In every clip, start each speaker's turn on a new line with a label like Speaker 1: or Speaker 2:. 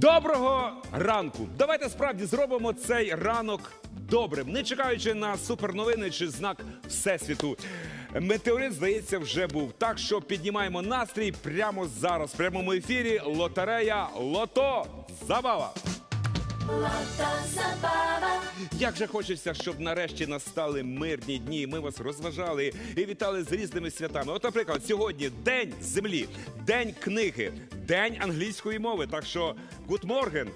Speaker 1: Доброго ранку! Давайте справді зробимо цей ранок добрим, не чекаючи на суперновини чи знак Всесвіту. Метеорит, здається, вже був. Так що піднімаємо настрій прямо зараз. В прямому ефірі лотерея Лото Забава. Як же хочеться, щоб нарешті настали мирні дні. Ми вас розважали і вітали з різними святами. От, наприклад, сьогодні День землі, День книги, День англійської мови. Так що good morning.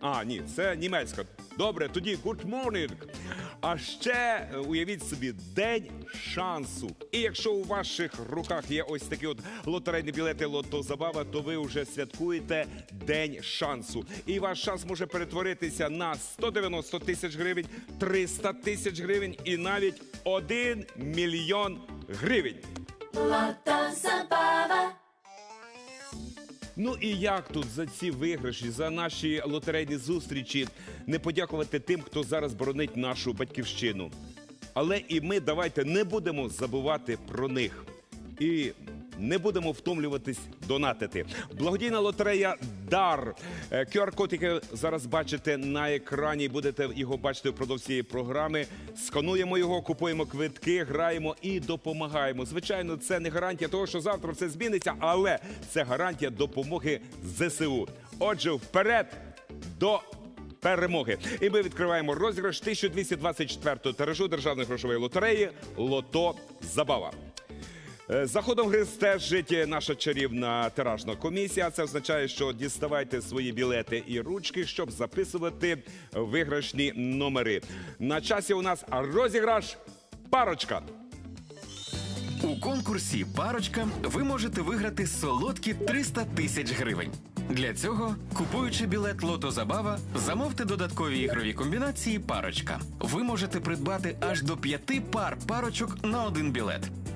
Speaker 1: А, ні, це німецька. Добре, тоді good morning. А ще е, уявіть собі день шансу. І якщо у ваших руках є ось такі от лотерейні білети Лото Забава, то ви вже святкуєте день шансу. І ваш шанс може перетворитися на 190 тисяч гривень, 300 тисяч гривень і навіть 1 мільйон гривень. Ну і як тут за ці виграші, за наші лотерейні зустрічі не подякувати тим, хто зараз боронить нашу батьківщину. Але і ми давайте не будемо забувати про них. І не будемо втомлюватись донатити. Благодійна лотерея Дар. Е, QR-код, який зараз бачите на екрані, будете його бачити впродовж цієї програми. Скануємо його, купуємо квитки, граємо і допомагаємо. Звичайно, це не гарантія того, що завтра все зміниться, але це гарантія допомоги ЗСУ. Отже, вперед до перемоги. І ми відкриваємо розіграш 1224-го тиражу державної грошової лотереї Лото Забава. Е, За ходом гри стежить наша чарівна тиражна комісія. Це означає, що діставайте свої білети і ручки, щоб записувати виграшні номери. На часі у нас розіграш парочка.
Speaker 2: У конкурсі Парочка ви можете виграти солодкі 300 тисяч гривень. Для цього, купуючи білет Лото Забава, замовте додаткові ігрові комбінації Парочка. Ви можете придбати аж до п'яти пар парочок на один білет.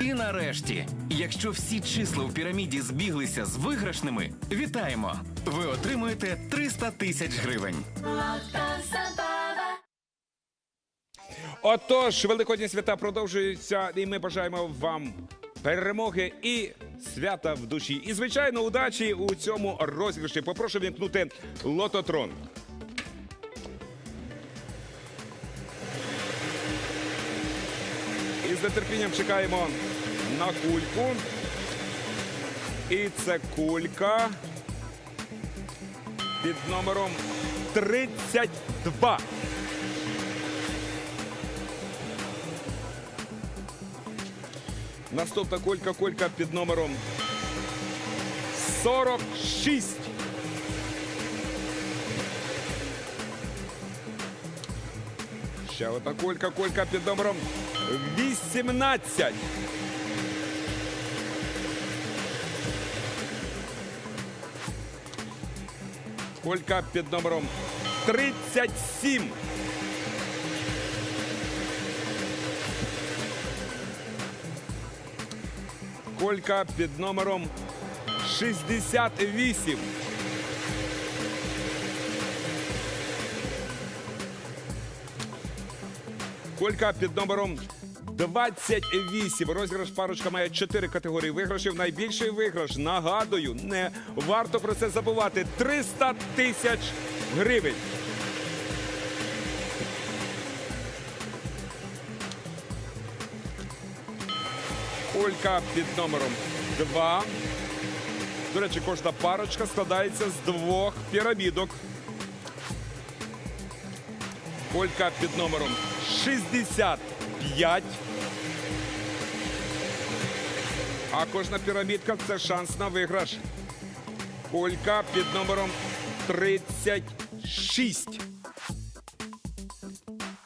Speaker 2: І нарешті, якщо всі числа в піраміді збіглися з виграшними, вітаємо! Ви отримуєте 300 тисяч гривень.
Speaker 1: Отож, великодні свята продовжуються, і ми бажаємо вам перемоги і свята в душі. І, звичайно, удачі у цьому розіграші. Попрошу вімкнути лототрон. І з нетерпінням чекаємо на кульку. І це кулька під номером 32. Наступна кулька, кулька під номером 46. Ще одна кулька, кулька під номером 18. Кулька під номером 37. Колька під номером 68. Колька під номером 28. Розіграш парочка має 4 категорії виграшів. Найбільший виграш, нагадую, не варто про це забувати. 300 тисяч гривень. Колька під номером 2. До речі, кожна парочка складається з двох пірамідок. Колька під номером 65. А кожна пірамідка це шанс на виграш. Колька під номером 36.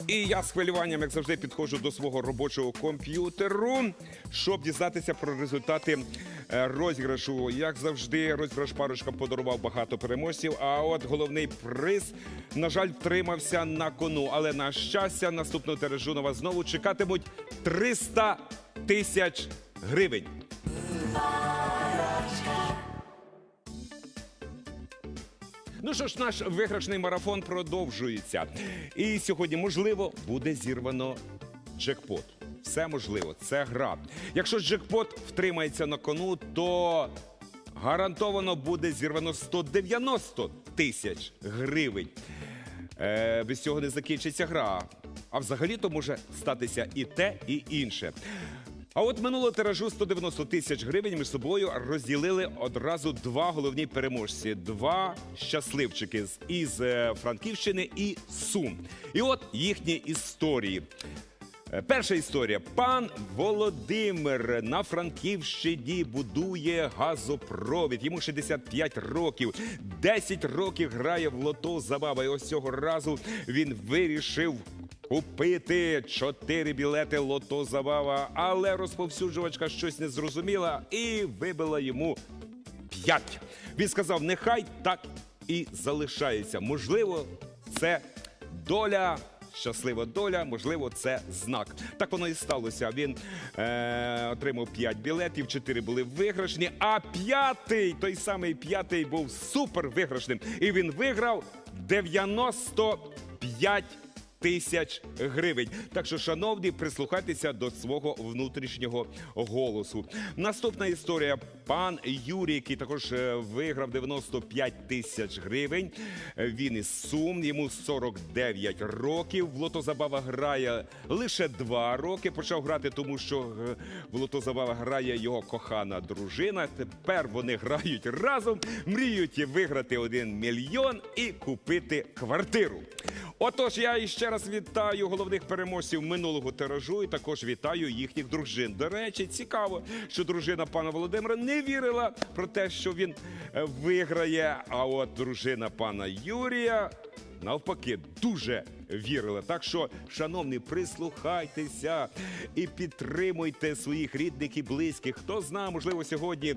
Speaker 1: І я з хвилюванням, як завжди, підходжу до свого робочого комп'ютеру, щоб дізнатися про результати е, розіграшу. Як завжди, розіграш парочка подарував багато переможців. А от головний приз, на жаль, втримався на кону. Але на щастя, наступного вас знову чекатимуть 300 тисяч гривень. Ну що ж, наш виграшний марафон продовжується. І сьогодні, можливо, буде зірвано джекпот. Все можливо, це гра. Якщо джекпот втримається на кону, то гарантовано буде зірвано 190 тисяч гривень. Е, без цього не закінчиться гра. А взагалі-то може статися і те, і інше. А от минулого тиражу 190 тисяч гривень між собою розділили одразу два головні переможці, два щасливчики з із е, Франківщини і Сум. І от їхні історії. Е, Перша історія. Пан Володимир на Франківщині будує газопровід. Йому 65 років. 10 років грає в лото забава. І ось цього разу він вирішив. Купити чотири білети лото забава, але розповсюджувачка щось не зрозуміла і вибила йому п'ять. Він сказав: нехай так і залишається. Можливо, це доля. Щаслива доля, можливо, це знак. Так воно і сталося. Він е, отримав 5 білетів, 4 були виграшні, а п'ятий, той самий п'ятий, був супер виграшним. І він виграв 95 тисяч гривень. Так що, шановні, прислухайтеся до свого внутрішнього голосу. Наступна історія. Пан Юрій, який також е, виграв 95 тисяч гривень. Е, Він із Сум, йому 49 років. В лотозабава грає лише 2 роки. Почав грати, тому що е, в лотозабава грає його кохана дружина. Тепер вони грають разом, мріють виграти 1 мільйон і купити квартиру. Отож, я іще раз вітаю головних переможців минулого тиражу і також вітаю їхніх дружин. До речі, цікаво, що дружина пана Володимира не вірила про те, що він е, виграє. А от дружина пана Юрія навпаки дуже вірила. Так що, шановні, прислухайтеся і підтримуйте своїх рідних і близьких. Хто знає, можливо, сьогодні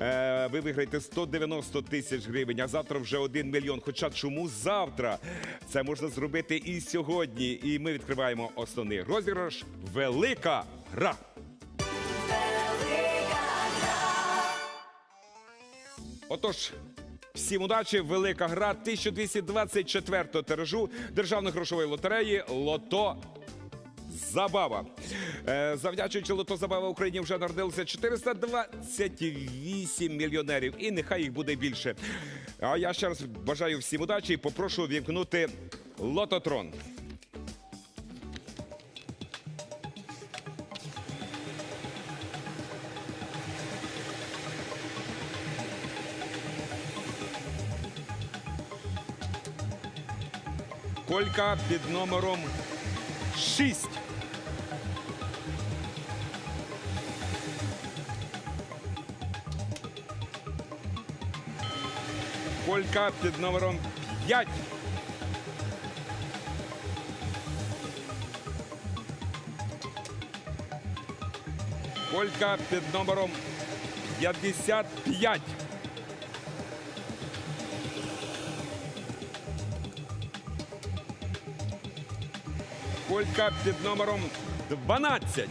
Speaker 1: е, ви виграєте 190 тисяч гривень, а завтра вже 1 мільйон. Хоча чому завтра? Це можна зробити і сьогодні. І ми відкриваємо основний розіграш. Велика гра. Отож, всім удачі, велика гра 1224 тиражу державної грошової лотереї Лото. Забава. Е, завдячуючи лото забава Україні вже народилося 428 мільйонерів, і нехай їх буде більше. А я ще раз бажаю всім удачі і попрошу вімкнути лототрон. Колька під номером 6. Колька під номером 5. Колька під номером 55. Колька під номером 12.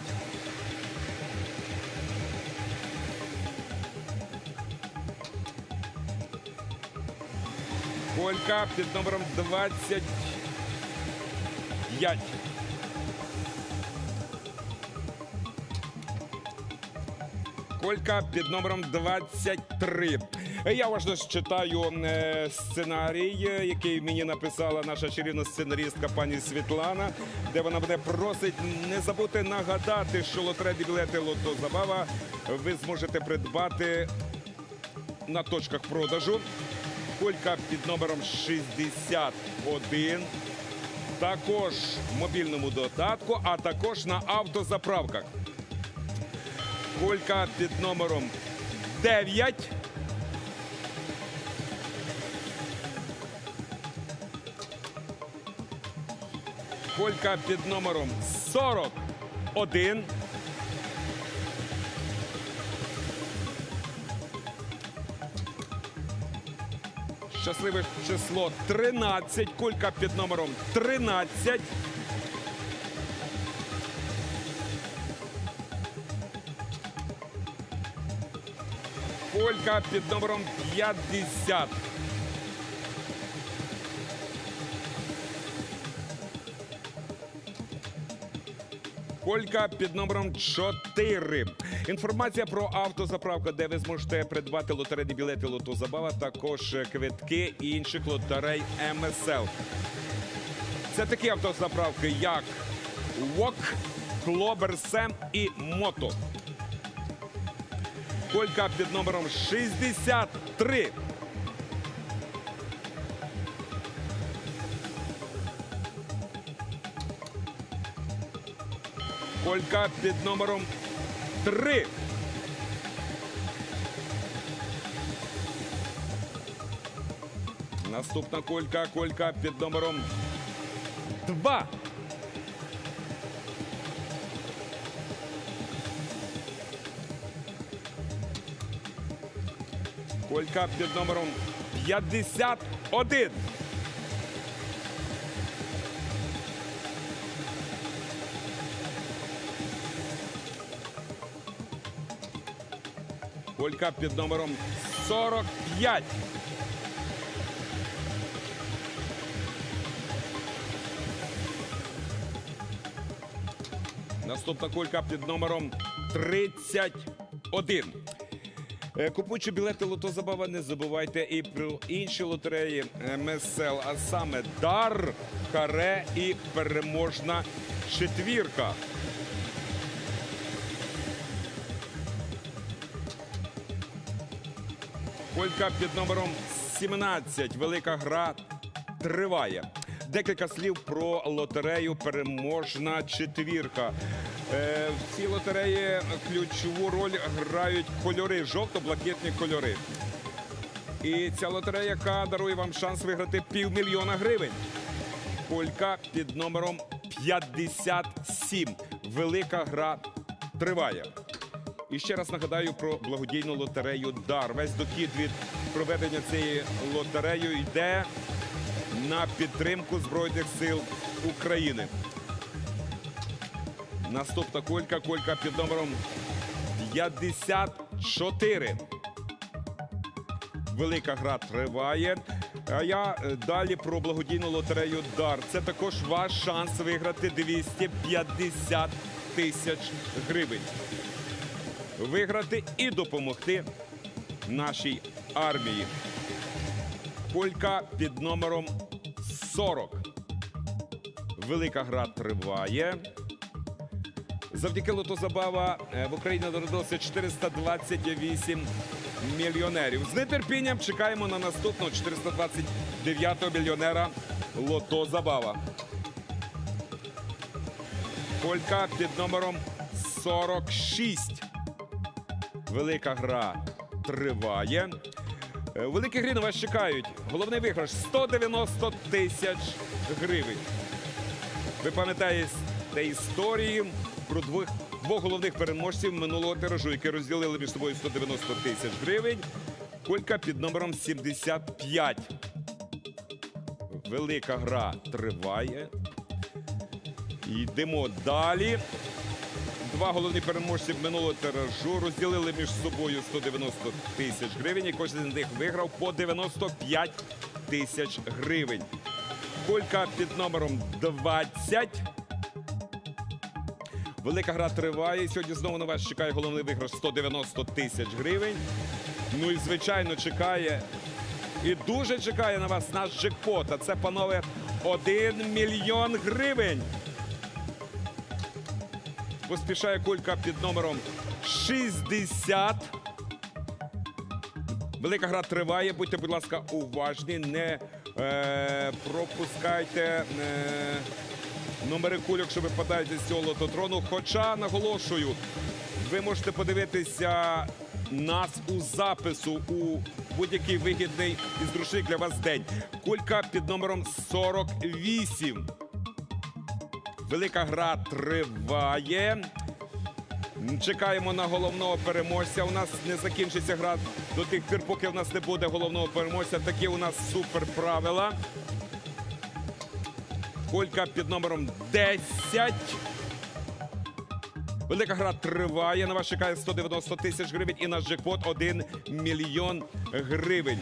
Speaker 1: Колька під номером 25. Колька під номером 23. Я уважно читаю е, сценарій, е, який мені написала наша чарівна сценарістка пані Світлана, де вона мене просить не забути нагадати, що лотерейні білети Лото Забава ви зможете придбати на точках продажу. Колька під номером 61. Також в мобільному додатку, а також на автозаправках. Колька під номером 9. колька під номером 41. Щасливе число 13. Колька під номером 13. Колька під номером 50. Колька під номером 4. Інформація про автозаправку, де ви зможете придбати лотерейні білети Лотозабава, також квитки інших лотерей МСЛ. Це такі автозаправки, як ВОК, Клоберсем і Мото. Колька під номером 63. Колька під номером 3. Наступна колька, колька під номером 2. Колька під номером 51. Колька під номером 45. Наступна колька під номером 31. Е, Купуючи білети Лотозабава, не забувайте і про інші лотереї МСЛ, а саме Дар, Каре і переможна четвірка. Колька під номером 17. Велика гра триває. Декілька слів про лотерею Переможна четвірка. Е, в цій лотереї ключову роль грають кольори, жовто-блакитні кольори. І ця лотерея, яка дарує вам шанс виграти півмільйона гривень. Колька під номером 57. Велика гра триває. І ще раз нагадаю про благодійну лотерею Дар. Весь дохід від проведення цієї лотереї йде на підтримку Збройних сил України. Наступна колька, колька під номером 54. Велика гра триває. А я е, далі про благодійну лотерею Дар. Це також ваш шанс виграти 250 тисяч гривень. Виграти і допомогти нашій армії. Колька під номером 40. Велика гра триває. Завдяки лотозабава е, в Україні народилося 428 мільйонерів. З нетерпінням чекаємо на наступного 429-го мільйонера Лото Забава. Колька під номером 46. Велика гра триває. Е, У великій грі на вас чекають. Головний виграш 190 тисяч гривень. Ви пам'ятаєте історії про двох, двох головних переможців минулого тиражу, які розділили між собою 190 тисяч гривень. Колька під номером 75. Велика гра триває. Йдемо далі. Два головні переможці минулого тиражу розділили між собою 190 тисяч гривень. І кожен з них виграв по 95 тисяч гривень. Колька під номером 20. Велика гра триває. Сьогодні знову на вас чекає головний виграш 190 тисяч гривень. Ну і звичайно чекає. І дуже чекає на вас наш джекпот. А це, панове, 1 мільйон гривень. Поспішає кулька під номером 60. Велика гра триває. Будьте, будь ласка, уважні. Не е, пропускайте е, номери кульок, що випадають з цього лототрону. Хоча наголошую, ви можете подивитися нас у запису у будь-який вигідний і зручний для вас день. Кулька під номером 48. Велика гра триває. Чекаємо на головного переможця. У нас не закінчиться гра до тих пір, поки у нас не буде головного переможця. Такі у нас супер правила. Колька під номером 10. Велика гра триває. На вас чекає 190 тисяч гривень і наш джекпот 1 мільйон гривень.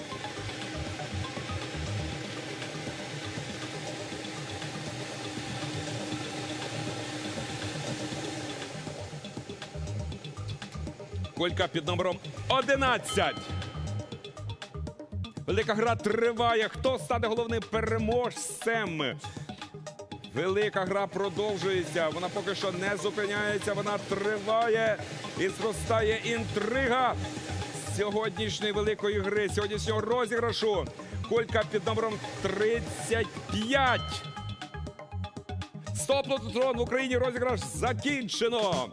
Speaker 1: Колька під номером 11. Велика гра триває. Хто стане головним переможцем? Велика гра продовжується. Вона поки що не зупиняється. Вона триває і зростає інтрига сьогоднішньої великої гри, сьогоднішнього розіграшу. Колька під номером 35. Стоп лототрон в Україні розіграш закінчено.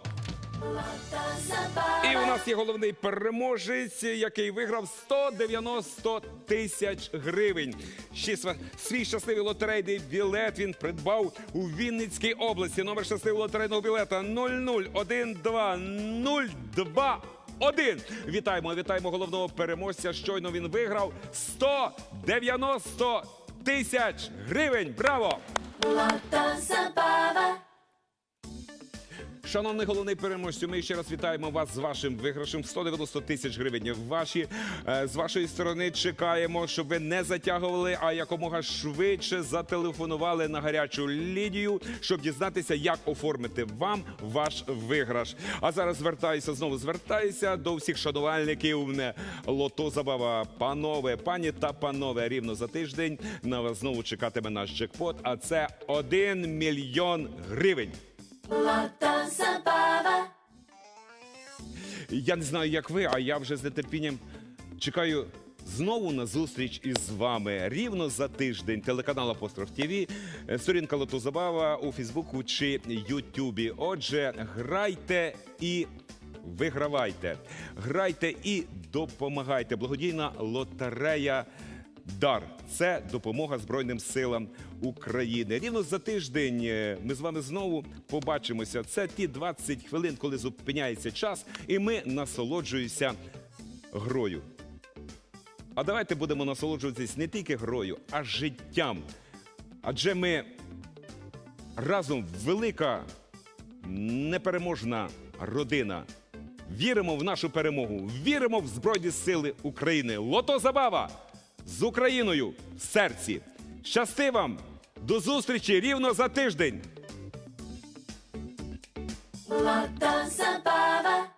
Speaker 1: І у нас є головний переможець, який виграв 190 тисяч гривень. Ще свій щасливий лотерейний білет він придбав у Вінницькій області. Номер щасливого лотерейного білета 0012021. Вітаємо, вітаємо головного переможця. Щойно він виграв 190 тисяч гривень. Браво! Шановний головний переможцю, ми ще раз вітаємо вас з вашим виграшем 190 тисяч гривень. Ваші е, з вашої сторони чекаємо, щоб ви не затягували, а якомога швидше зателефонували на гарячу лінію, щоб дізнатися, як оформити вам ваш виграш. А зараз звертаюся знову звертаюся до всіх шанувальників не, лото забава. Панове, пані та панове, рівно за тиждень на вас знову чекатиме наш джекпот. А це 1 мільйон гривень. Я не знаю, як ви, а я вже з нетерпінням чекаю знову на зустріч із вами рівно за тиждень. Телеканал Апостроф ТВ, е, сторінка Лото Забава у Фейсбуку чи Ютубі. Отже, грайте і вигравайте. Грайте і допомагайте. Благодійна лотерея. Дар це допомога Збройним силам України. Рівно за тиждень е, ми з вами знову побачимося. Це ті 20 хвилин, коли зупиняється час, і ми насолоджуємося грою. А давайте будемо насолоджуватись не тільки грою, а життям. Адже ми разом велика, непереможна родина. Віримо в нашу перемогу, віримо в Збройні Сили України. Лото забава з Україною в серці. Щасти вам! До зустрічі рівно за тиждень!
Speaker 3: Lata Zabava.